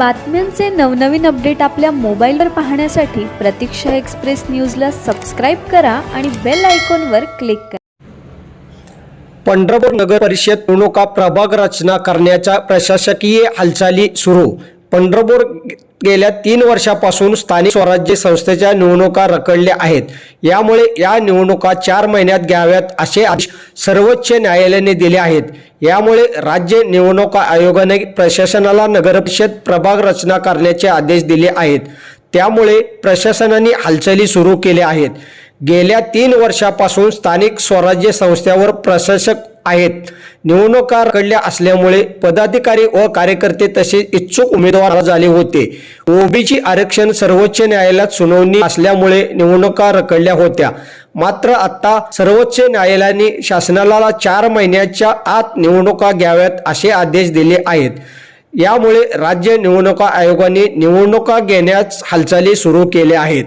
बातम्यांचे नवनवीन अपडेट आपल्या मोबाईलवर पाहण्यासाठी प्रतीक्षा एक्सप्रेस न्यूजला सबस्क्राईब करा आणि बेल आयकॉनवर क्लिक करा. पंढरपूर नगर परिषद निवडणुका प्रभाग रचना करण्याच्या प्रशासकीय हालचाली सुरू. पंढरपूर गेल्या तीन वर्षापासून स्थानिक स्वराज्य संस्थेच्या निवडणुका रखडल्या आहेत. यामुळे या निवडणुका चार महिन्यात घ्याव्यात असे आदेश सर्वोच्च न्यायालयाने दिले आहेत. यामुळे राज्य निवडणुका आयोगाने प्रशासनाला नगरपरिषद प्रभाग रचना करण्याचे आदेश दिले आहेत. त्यामुळे प्रशासनाने हालचाली सुरू केल्या आहेत. गेल्या तीन वर्षापासून स्थानिक स्वराज्य संस्थेवर प्रशासक आहेत. निवडणुका रखडल्या असल्यामुळे पदाधिकारी व कार्यकर्ते तसेच इच्छुक उमेदवार झाले होते. ओबीसी आरक्षण सर्वोच्च न्यायालयात सुनावणी असल्यामुळे निवडणुका रखडल्या होत्या. मात्र आता सर्वोच्च न्यायालयाने शासनाला चार महिन्याच्या आत निवडणुका घ्याव्यात असे आदेश दिले आहेत. यामुळे राज्य निवडणुका आयोगाने निवडणुका घेण्यास हालचाली सुरू केल्या आहेत.